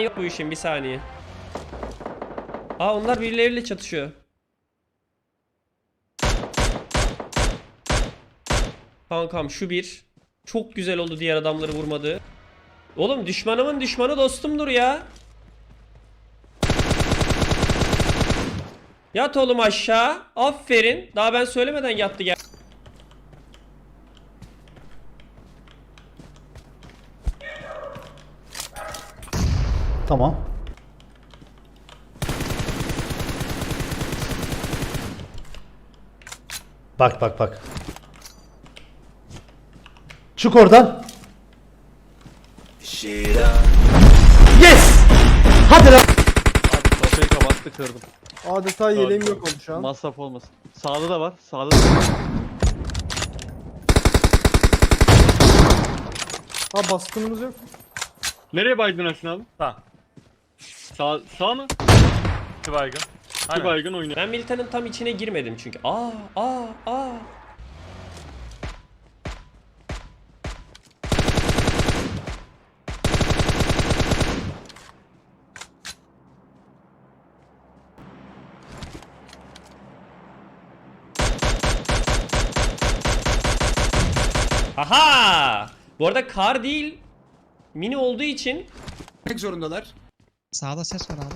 yok bu işin bir saniye. Aa onlar birileriyle çatışıyor. Kankam şu bir. Çok güzel oldu diğer adamları vurmadı. Oğlum düşmanımın düşmanı dostumdur ya. Yat oğlum aşağı. Aferin. Daha ben söylemeden yattı gel. Tamam. Bak bak bak. Çık oradan. Yes! Hadi lan. Abi kafayı kapattı kırdım. Adeta yeleğim yok oldu şu an. Masraf olmasın. Sağda da var. Sağda da var. Ha baskınımız yok. Nereye baydın Aşın abi? Sağ. Sağ, sağ mı? İki baygın. Aynen. baygın oynuyor. Ben militanın tam içine girmedim çünkü. Aa aa aa. Aha! Bu arada kar değil. Mini olduğu için Tek zorundalar. Sağda ses var abi.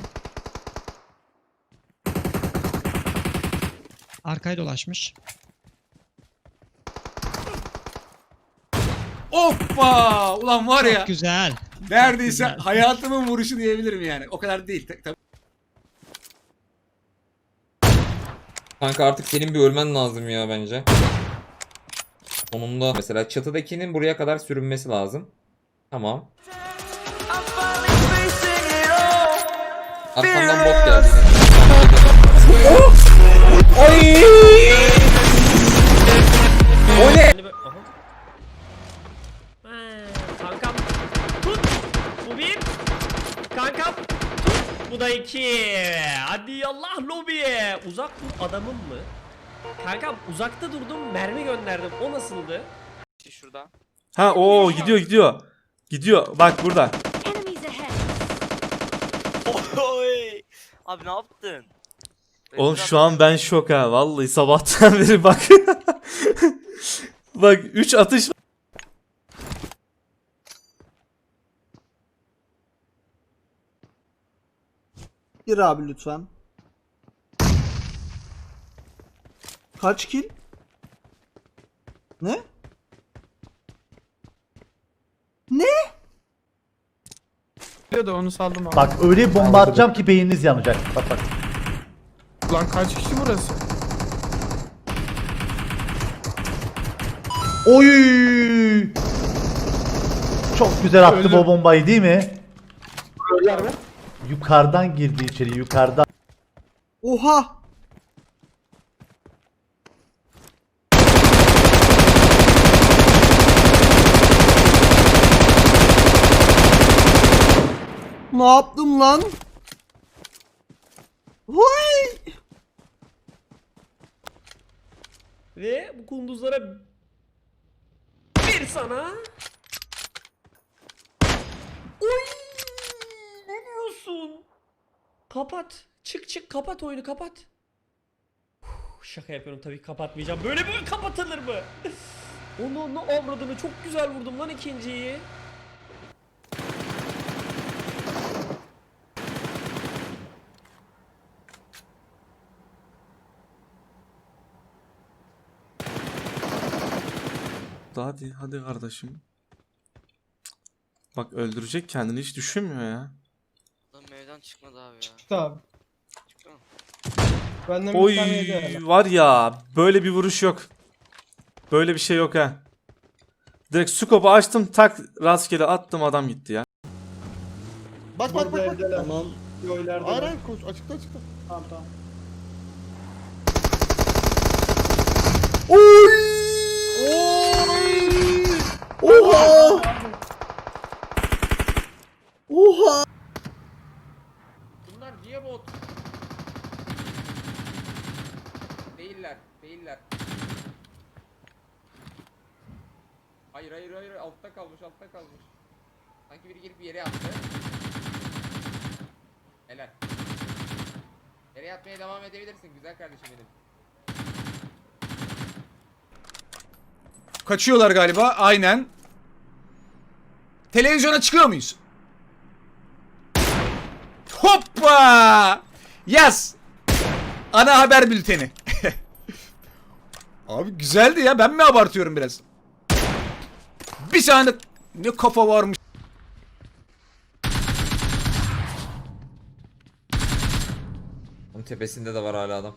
Arkaya dolaşmış. Hoppa! Ulan var ya. Çok güzel. Neredeyse güzel. hayatımın vuruşu diyebilirim yani. O kadar değil. Tabii. Kanka artık senin bir ölmen lazım ya bence. Sonunda mesela çatıdakinin buraya kadar sürünmesi lazım. Tamam. Arkamdan bot geldi. Hani böyle- Aha. Ha, Kankam tut. Bu bir. Kankam tut. Bu da iki. Hadi Allah lobiye. Uzak dur adamım mı? Kankam uzakta durdum mermi gönderdim. O nasıldı? Ha o gidiyor gidiyor. Gidiyor. Bak burada. Abi ne yaptın? Oğlum şu an ben şok ha. Vallahi sabahtan beri bak. bak 3 atış Gir abi lütfen. Kaç kill? Ne? Diyor da onu saldım abi. Bak öyle bir bomba atacağım ki beyniniz yanacak. Bak bak. Lan kaç kişi burası? Oy! Çok güzel attım o bombayı değil mi? Yukarıdan girdi içeri yukarıdan. Oha! Ne yaptım lan? Vay! Ve bu kunduzlara bir sana. Oy! Ne diyorsun? Kapat. Çık çık kapat oyunu kapat. Şaka yapıyorum tabii kapatmayacağım. Böyle bir kapatılır mı? Onu onu avradını çok güzel vurdum lan ikinciyi. Hadi hadi kardeşim. Bak öldürecek kendini hiç düşünmüyor ya. Lan evden çıkmadı abi ya. Çıktı abi. Çıktı mı? Benden Oy bir tane yedi var ya böyle bir vuruş yok. Böyle bir şey yok ha. Direkt scope'u açtım tak rastgele attım adam gitti ya. Bak bak bak. bak. Tamam. Hayır hayır koş açıkta açıkta. Tamam tamam. değiller. Hayır hayır hayır altta kalmış altta kalmış. Sanki biri girip yere attı. Helal. Yere atmaya devam edebilirsin güzel kardeşim benim. Kaçıyorlar galiba aynen. Televizyona çıkıyor muyuz? Hoppa! Yaz. Ana haber bülteni. Abi güzeldi ya. Ben mi abartıyorum biraz? Bir saniye. Ne kafa varmış. Onun tepesinde de var hala adam.